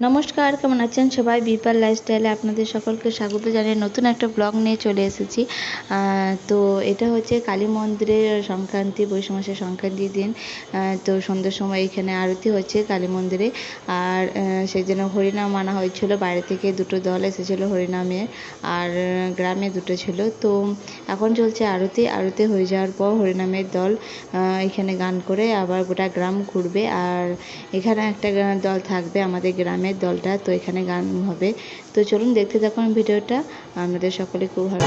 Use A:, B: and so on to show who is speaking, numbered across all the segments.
A: নমস্কার, কেমন আছেন সবাই? বিপার লাইফস্টাইলে আপনাদের সকলকে স্বাগত জানিয়ে নতুন একটা ব্লগ নিয়ে চলে এসেছি। তো এটা হচ্ছে কালী মন্দিরের সংক্রান্তি বৈশ মাসের সংক্রান্তির দিন। তো সন্ধ্যের সময় এখানে আরতি হচ্ছে কালী মন্দিরে। আর সেই জন্য হরিনাম আনা হয়েছিল। বাইরে থেকে দুটো দল এসেছিল হরিনামের, আর, গ্রামে দুটো ছিল। তো এখন চলছে আরতি। আরতি হয়ে যাওয়ার পর হরিনামের দল এখানে গান করে আবার গোটা গ্রাম ঘুরবে। আর এখানে একটা দল থাকবে আমাদের গ্রামের দলটা, তো এখানে গান হবে। তো চলুন দেখতে থাকুন ভিডিওটা। আমাদের সকলে খুব ভালো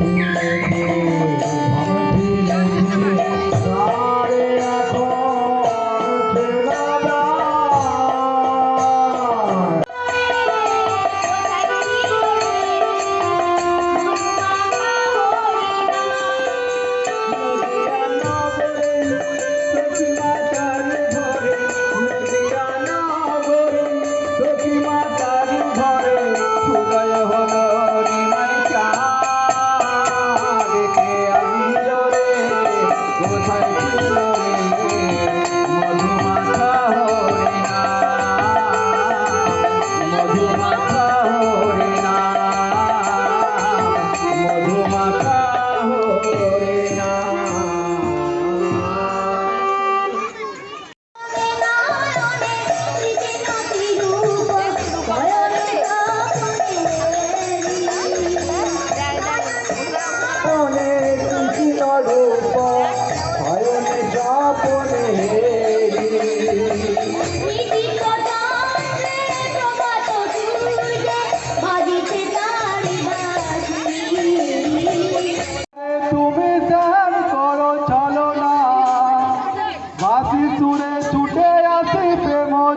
B: Thank
C: you.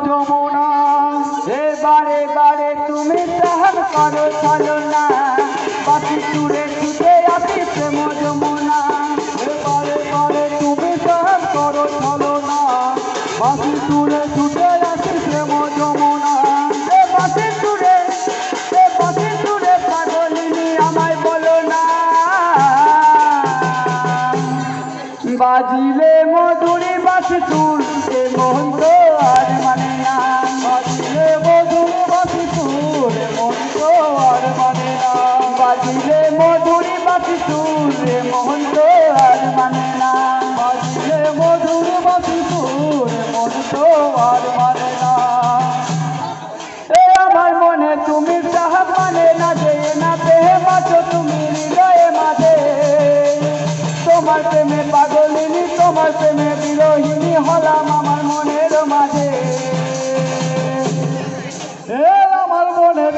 B: যমুনা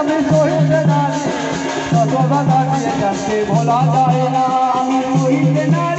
B: আমি সইতে না কত বাধা দিয়ে যাচ্ছে ভোলা যায় না আমি সইতে না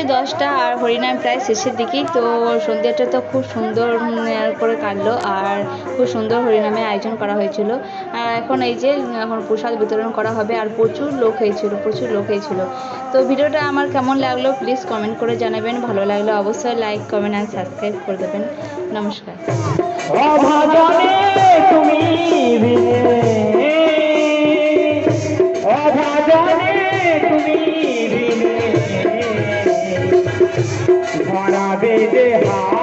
B: বাজে
A: দশটা আর হরিনাম প্রায় শেষের দিকেই, তো সন্ধ্যাটা তো খুব সুন্দর করে কাটলো আর খুব সুন্দর হরিনামে আয়োজন করা হয়েছিল। এখন এই যে, এখন প্রসাদ বিতরণ করা হবে আর প্রচুর লোক হয়েছিল, প্রচুর লোক হয়েছিল। তো ভিডিওটা আমার কেমন লাগল প্লিজ কমেন্ট করে জানাবেন, ভালো লাগলে অবশ্যই লাইক কমেন্ট আর সাবস্ক্রাইব করে দেবেন। নমস্কার।
B: 诶对好。